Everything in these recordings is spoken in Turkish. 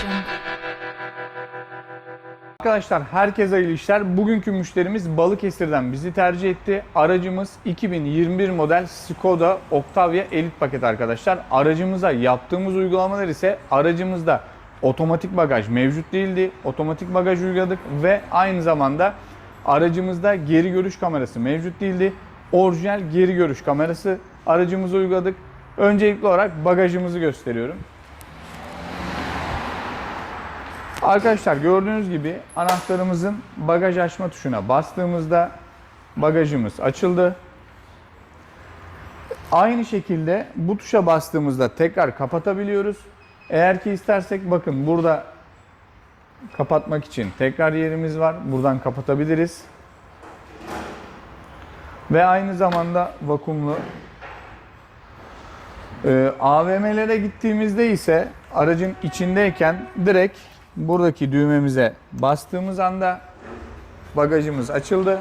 Jungle. Arkadaşlar herkese hayırlı işler. Bugünkü müşterimiz Balıkesir'den bizi tercih etti. Aracımız 2021 model Skoda Octavia Elite paket arkadaşlar. Aracımıza yaptığımız uygulamalar ise aracımızda otomatik bagaj mevcut değildi. Otomatik bagaj uyguladık ve aynı zamanda aracımızda geri görüş kamerası mevcut değildi. Orijinal geri görüş kamerası aracımıza uyguladık. Öncelikli olarak bagajımızı gösteriyorum. Arkadaşlar gördüğünüz gibi anahtarımızın bagaj açma tuşuna bastığımızda bagajımız açıldı. Aynı şekilde bu tuşa bastığımızda tekrar kapatabiliyoruz. Eğer ki istersek bakın burada kapatmak için tekrar yerimiz var. Buradan kapatabiliriz. Ve aynı zamanda vakumlu. Ee, AVM'lere gittiğimizde ise aracın içindeyken direkt buradaki düğmemize bastığımız anda bagajımız açıldı.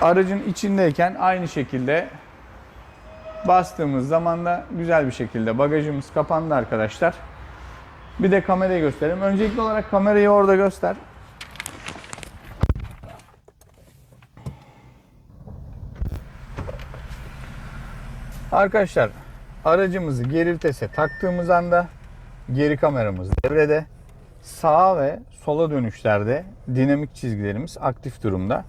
Aracın içindeyken aynı şekilde bastığımız zaman da güzel bir şekilde bagajımız kapandı arkadaşlar. Bir de kamerayı göstereyim. Öncelikli olarak kamerayı orada göster. Arkadaşlar aracımızı geri vitese taktığımız anda geri kameramız devrede. Sağa ve sola dönüşlerde dinamik çizgilerimiz aktif durumda.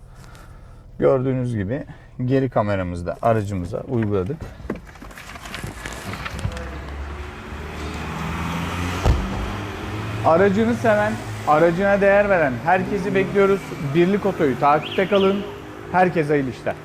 Gördüğünüz gibi geri kameramızı da aracımıza uyguladık. Aracını seven, aracına değer veren herkesi bekliyoruz. Birlik Oto'yu takipte kalın. Herkese hayırlı işler.